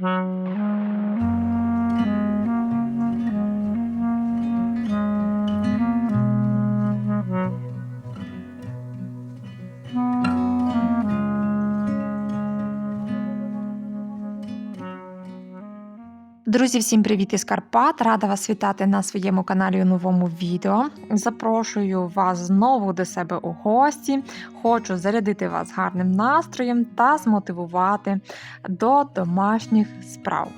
Mm-hmm. Друзі, всім привіт із Карпат! Рада вас вітати на своєму каналі у новому відео. Запрошую вас знову до себе у гості. Хочу зарядити вас гарним настроєм та змотивувати до домашніх справ.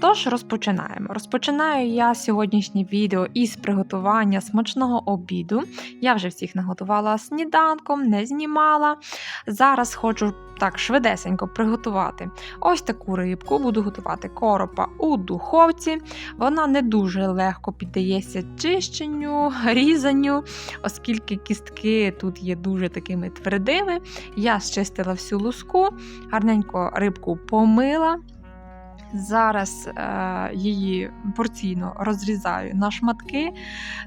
Тож розпочинаємо. Розпочинаю я сьогоднішнє відео із приготування смачного обіду. Я вже всіх наготувала сніданком, не знімала. Зараз хочу так швидесенько приготувати ось таку рибку. Буду готувати коропа у духовці. Вона не дуже легко піддається чищенню, різанню, оскільки кістки тут є дуже такими твердими. Я зчистила всю луску, гарненько рибку помила. Зараз е, її порційно розрізаю на шматки.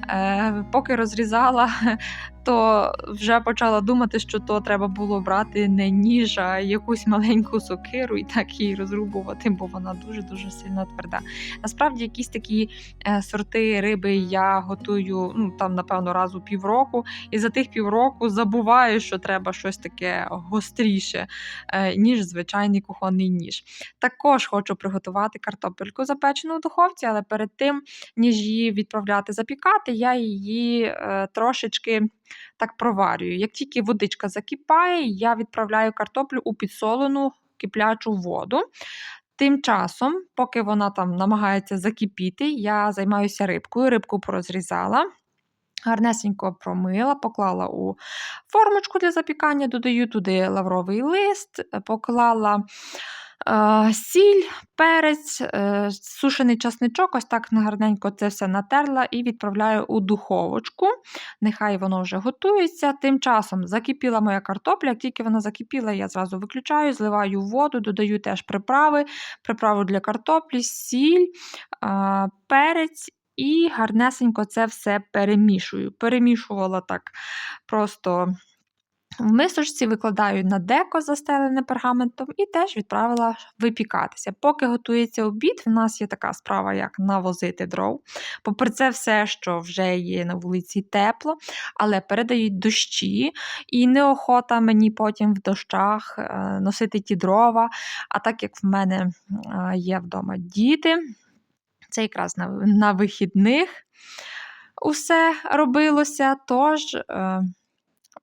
Е, Поки розрізала, то вже почала думати, що то треба було брати не ніж, а якусь маленьку сокиру і так її розрубувати, бо вона дуже-дуже сильно тверда. Насправді, якісь такі е, сорти риби я готую ну, там, напевно, раз у півроку, і за тих півроку забуваю, що треба щось таке гостріше, е, ніж звичайний кухонний ніж. Також хочу приготувати картопельку запечену в духовці, але перед тим, ніж її відправляти запікати, я її е, трошечки так проварюю. Як тільки водичка закипає, я відправляю картоплю у підсолену киплячу воду. Тим часом, поки вона там намагається закипіти, я займаюся рибкою. Рибку порозрізала. Гарнесенько промила, поклала у формочку для запікання, додаю туди лавровий лист, поклала сіль, перець, е, сушений часничок, ось так гарненько це все натерла і відправляю у духовочку. Нехай воно вже готується. Тим часом закипіла моя картопля. Як тільки вона закипіла, я зразу виключаю, зливаю воду, додаю теж приправи, приправу для картоплі, сіль, перець. І гарнесенько це все перемішую. Перемішувала так просто в мисочці, викладаю на деко, застелене пергаментом, і теж відправила випікатися. Поки готується обід, в нас є така справа, як навозити дров. Попри це, все, що вже є на вулиці тепло, але передають дощі, і неохота мені потім в дощах е, носити ті дрова. А так як в мене е, є вдома діти, це якраз на, на вихідних усе робилося, тож е,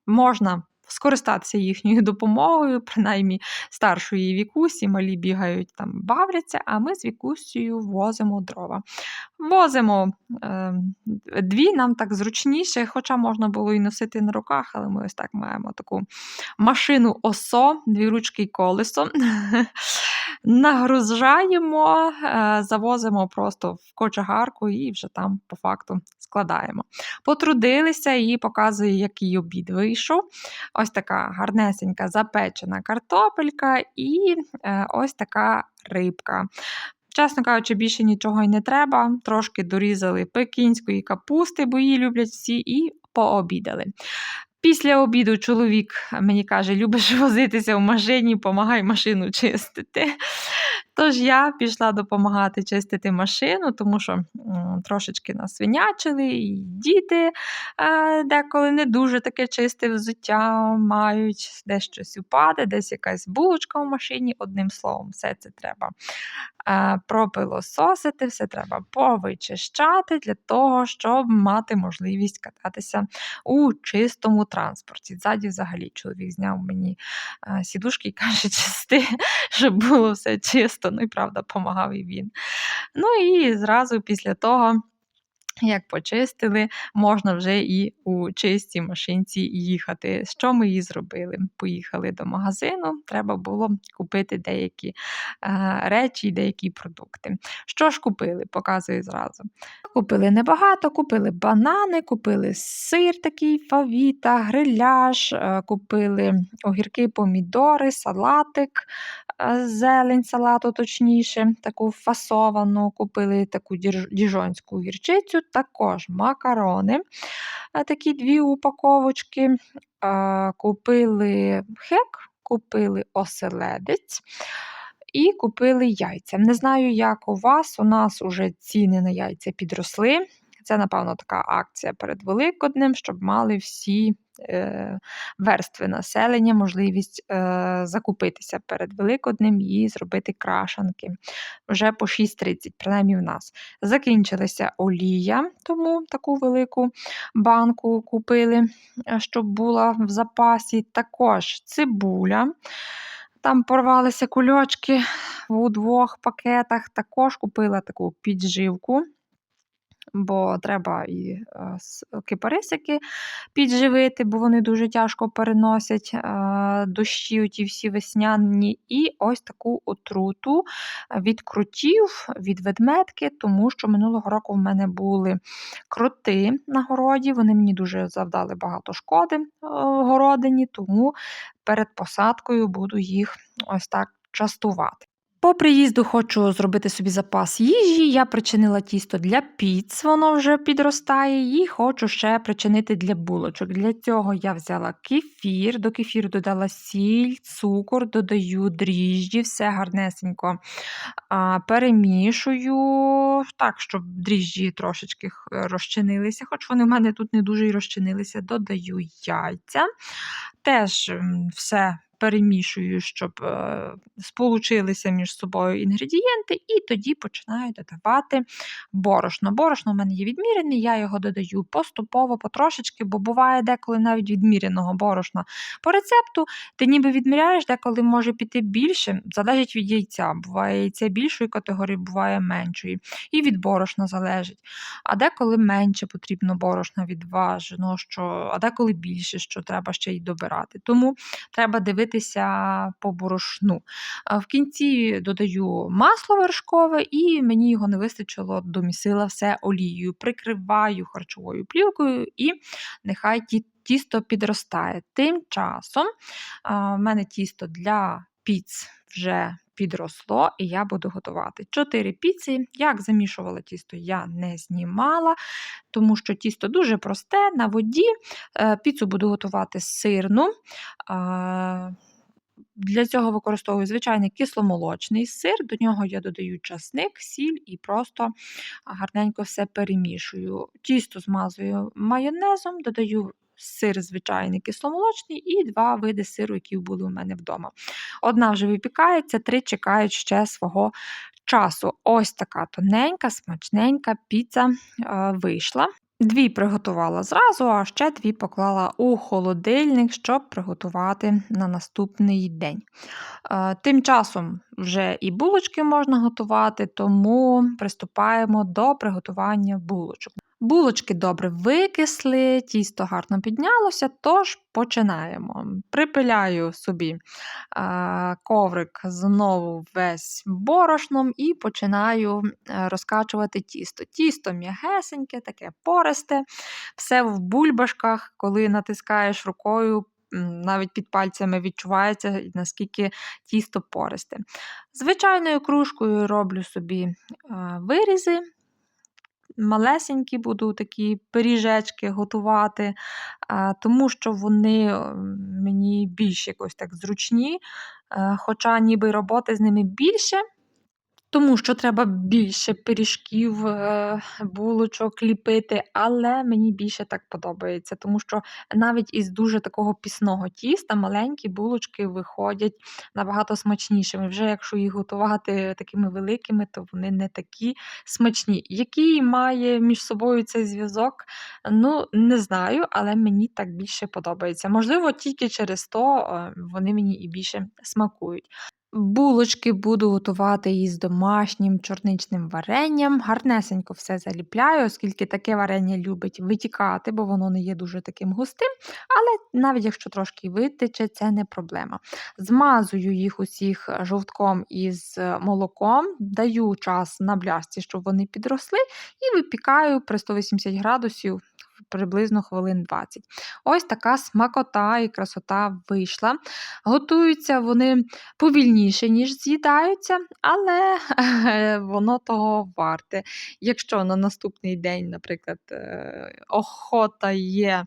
можна скористатися їхньою допомогою, принаймні старшої вікусі, малі бігають там, бавляться, а ми з вікусією возимо дрова. Возимо е, дві, нам так зручніше, хоча можна було і носити на руках, але ми ось так маємо таку машину осо, дві ручки і колесо. Нагружаємо, е, завозимо просто в кочегарку і вже там по факту складаємо. Потрудилися і показую, який обід вийшов. Ось така гарнесенька запечена картопелька і е, ось така рибка. Чесно кажучи, більше нічого й не треба. Трошки дорізали пекінської капусти, бо її люблять всі, і пообідали. Після обіду чоловік мені каже, любиш возитися в машині, помагай машину чистити. Тож я пішла допомагати чистити машину, тому що трошечки насвинячили, і діти е, деколи не дуже таке чисте взуття мають, десь щось упаде, десь якась булочка в машині. Одним словом, все це треба е, пропилососити, все треба повичищати для того, щоб мати можливість кататися у чистому транспорті. Ззаді взагалі чоловік зняв мені е, сідушки і каже, чисти, щоб було все чисто. Ну і правда, допомагав і він. Ну і зразу після того. Як почистили, можна вже і у чистій машинці їхати. Що ми і зробили? Поїхали до магазину, треба було купити деякі е, речі деякі продукти. Що ж купили? Показую зразу. Купили небагато, купили банани, купили сир такий фавіта, гриляш, е, купили огірки, помідори, салатик, е, зелень салату, точніше, таку фасовану, купили таку діж- діжонську гірчицю, також макарони, такі дві упаковочки, купили хек, купили оселедець. і купили яйця. Не знаю, як у вас, у нас уже ціни на яйця підросли. Це, напевно, така акція перед Великоднем, щоб мали всі е, верстви населення можливість е, закупитися перед Великоднем і зробити крашанки. Вже по 6,30, принаймні в нас. Закінчилася олія, тому таку велику банку купили, е, щоб була в запасі. Також цибуля. Там порвалися кульочки у двох пакетах. Також купила таку підживку бо треба і е, кипарисики підживити, бо вони дуже тяжко переносять е, дощі, ті всі весняні. І ось таку отруту від крутів, від ведметки, тому що минулого року в мене були кроти на городі. Вони мені дуже завдали багато шкоди е, в городині, тому перед посадкою буду їх ось так частувати. По приїзду хочу зробити собі запас їжі. Я причинила тісто для піц, воно вже підростає, і хочу ще причинити для булочок. Для цього я взяла кефір, до кефіру додала сіль, цукор, додаю дріжджі, все гарнесенько перемішую, так, щоб дріжджі трошечки розчинилися, хоч вони в мене тут не дуже і розчинилися. Додаю яйця. Теж все перемішую, щоб е, сполучилися між собою інгредієнти, і тоді починаю додавати борошно. Борошно в мене є відмірене, я його додаю поступово, потрошечки, бо буває деколи навіть відміреного борошна. По рецепту ти ніби відміряєш, деколи може піти більше, залежить від яйця. Буває яйця більшої категорії, буває меншої. І від борошна залежить. А деколи менше потрібно борошна відважено, що, а деколи більше, що треба ще й добирати. Тому треба дивитися по борошну. В кінці додаю масло вершкове, і мені його не вистачило, домісила все олією. Прикриваю харчовою плівкою і нехай тісто підростає. Тим часом в мене тісто для піц вже підросло, і я буду готувати. Чотири піци. Як замішувала тісто, я не знімала, тому що тісто дуже просте на воді. Е, Піцу буду готувати сирну. Для цього використовую звичайний кисломолочний сир, до нього я додаю часник, сіль і просто гарненько все перемішую. Тісто змазую майонезом, додаю сир звичайний кисломолочний і два види сиру, які були у мене вдома. Одна вже випікається, три чекають ще свого часу. Ось така тоненька, смачненька піца е, вийшла. Дві приготувала зразу, а ще дві поклала у холодильник, щоб приготувати на наступний день. Е, Тим часом вже і булочки можна готувати, тому приступаємо до приготування булочок. Булочки добре викисли, тісто гарно піднялося, тож починаємо. Припиляю собі е, коврик знову весь борошном і починаю е, розкачувати тісто. Тісто м'ягесеньке, таке пористе, все в бульбашках, коли натискаєш рукою. Навіть під пальцями відчувається, наскільки тісто пористе. Звичайною кружкою роблю собі вирізи, малесенькі буду такі пиріжечки готувати, тому що вони мені більш якось так зручні, е, хоча ніби роботи з ними більше. Тому що треба більше пиріжків, е, булочок ліпити, але мені більше так подобається, тому що навіть із дуже такого пісного тіста маленькі булочки виходять набагато смачнішими. Вже якщо їх готувати такими великими, то вони не такі смачні. Який має між собою цей зв'язок? Ну, не знаю, але мені так більше подобається. Можливо, тільки через то е, вони мені і більше смакують. Булочки буду готувати із домашнім чорничним варенням. Гарнесенько все заліпляю, оскільки таке варення любить витікати, бо воно не є дуже таким густим. Але навіть якщо трошки витече, це не проблема. Змазую їх усіх жовтком із молоком, даю час на бляшці, щоб вони підросли, і випікаю при 180 градусів приблизно хвилин 20. Ось така смакота і красота вийшла. Готуються вони повільніше, ніж з'їдаються, але воно того варте. Якщо на наступний день, наприклад, е, охота є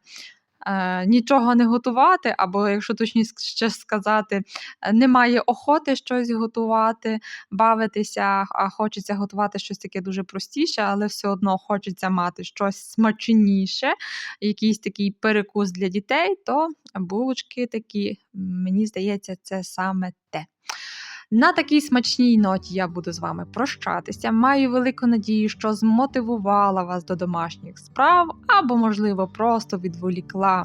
нічого не готувати, або, якщо точніше ще сказати, е, немає охоти щось готувати, бавитися, а хочеться готувати щось таке дуже простіше, але все одно хочеться мати щось смачніше, якийсь такий перекус для дітей, то булочки такі, мені здається, це саме те. На такій смачній ноті я буду з вами прощатися. Маю велику надію, що змотивувала вас до домашніх справ, або, можливо, просто відволікла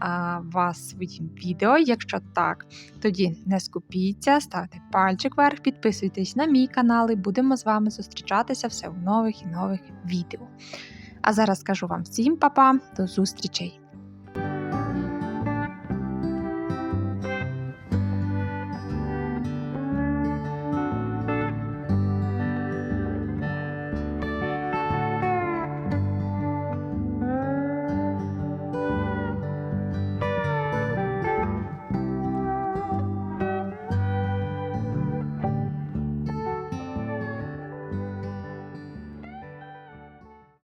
а, вас своїм відео. Якщо так, тоді не скупіться, ставте пальчик вверх, підписуйтесь на мій канал і будемо з вами зустрічатися все в нових і нових відео. А зараз скажу вам всім па-па, до зустрічей!